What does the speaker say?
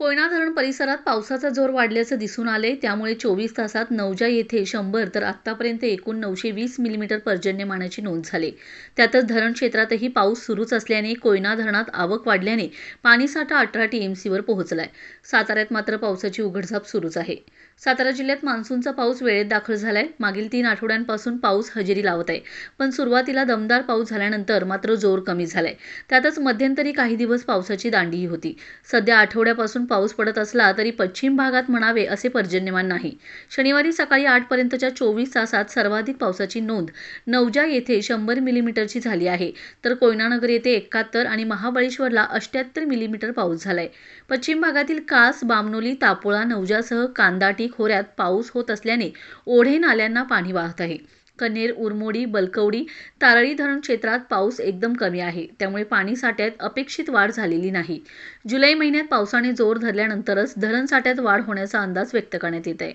कोयना धरण परिसरात पावसाचा जोर वाढल्याचं दिसून आले त्यामुळे चोवीस तासात नवजा येथे शंभर तर आतापर्यंत एकूण नऊशे वीस मिलीमीटर पर्जन्यमानाची नोंद झाली. त्यातच धरण क्षेत्रातही पाऊस सुरूच असल्याने कोयना धरणात आवक वाढल्याने पाणीसाठा अठरा टीएमसीवर पोहोचलाय. साताऱ्यात मात्र पावसाची उघडझाप सुरूच आहे. सातारा जिल्ह्यात मान्सूनचा पाऊस वेळेत दाखल झालाय. मागील तीन आठवड्यांपासून पाऊस हजेरी लावत आहे. पण सुरुवातीला दमदार पाऊस झाल्यानंतर मात्र जोर कमी झालाय. त्यातच मध्यंतरी काही दिवस पावसाची दांडीही होती. सध्या आठवड्यापासून पाऊस पडत असला तरी पश्चिम भागात म्हणावे असे पर्जन्यमान नाही. शनिवारी सकाळी आठपर्यंतच्या चोवीस तासात सर्वाधिक पावसाची नोंद नवजा येथे शंभर मिलीमीटरची झाली आहे. तर कोयनानगर येथे एकाहत्तर आणि महाबळेश्वरला अष्ट्याहत्तर मिलीमीटर पाऊस झालाय. पश्चिम भागातील कास बामनोली तापोळा नवजासह कांदाटी खोऱ्यात पाऊस होत असल्याने ओढे नाल्यांना पाणी वाहत आहे. कन्हेर उरमोडी बलकवडी तारळी धरण क्षेत्रात पाऊस एकदम कमी आहे. त्यामुळे पाणी साठ्यात अपेक्षित वाढ झालेली नाही. जुलै महिन्यात पावसाने जोर धरल्यानंतरच धरण साठ्यात वाढ होण्याचा अंदाज व्यक्त करण्यात येत आहे.